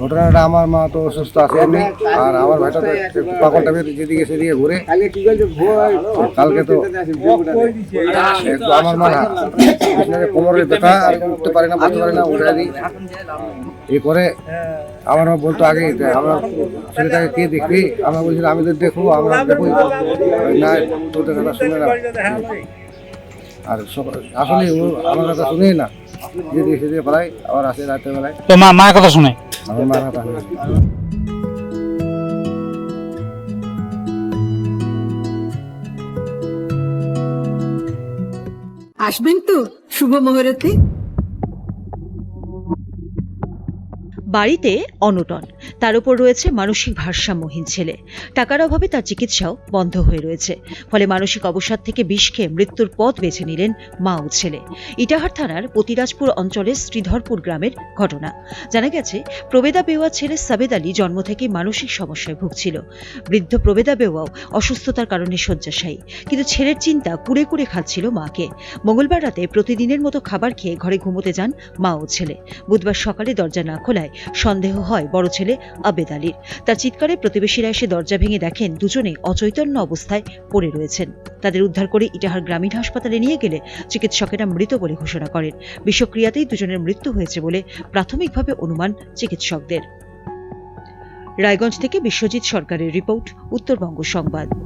ঘটনাটা আমার মা তো অসুস্থ আছে এমনি আর আমার ভাইটা তো পাগলটা বের যেদিকে সেদিকে ঘুরে, কালকে তো আমার মা কোমরের ব্যথা, আর উঠতে পারে না, বসতে পারে না উঠে দিই। এই করে আমার মা বলতো আগে আমার ছেলেটাকে কে দেখবি? আমরা বলছিলাম আমি তো দেখব, আমরা দেখব না তোদের কথা শুনে না। আর আসলে আমার কথা শুনেই না যেদিকে সেদিকে পালাই আবার আসে রাতের বেলায়। তো মা, মায়ের কথা শুনে? আসবেন তো শুভ মুহূর্তে। বাড়িতে অনটন। তার উপর রয়েছে মানসিক ভারসাম্যহীন ছেলে। টাকার অভাবে তার চিকিৎসাও বন্ধ হয়ে রয়েছে। ফলে মানসিক অবসাদ থেকে বিষ খেয়ে মৃত্যুর পথ বেছে নিলেন মা ও ছেলে। ইটাহার থানার পতিরাজপুর অঞ্চলের শ্রীধরপুর গ্রামের ঘটনা। জানা গেছে, প্রবেদা বেওয়া ছেলে সাবেদ আলী জন্ম থেকে মানসিক সমস্যায় ভুগছিল। বৃদ্ধ প্রবেদা বেওয়াও অসুস্থতার কারণে শয্যাশায়ী। কিন্তু ছেলের চিন্তা কুড়ে কুড়ে খাচ্ছিল মাকে। মঙ্গলবার রাতে প্রতিদিনের মতো খাবার খেয়ে ঘরে ঘুমোতে যান মা ও ছেলে। বুধবার সকালে দরজা না খোলায় সন্দেহ হয় বড় ছেলে আবেদ আলীর। তার চিৎকারে প্রতিবেশীরা এসে দরজা ভেঙে দেখেন দুজনে অচৈতন্য অবস্থায় পড়ে রয়েছেন। তাদের উদ্ধার করে ইটাহার গ্রামীণ হাসপাতালে নিয়ে গেলে চিকিৎসকেরা মৃত বলে ঘোষণা করেন। বিষক্রিয়াতেই দুজনের মৃত্যু হয়েছে বলে প্রাথমিকভাবে অনুমান চিকিৎসকদের। রায়গঞ্জ থেকে বিশ্বজিৎ সরকারের রিপোর্ট, উত্তরবঙ্গ সংবাদ।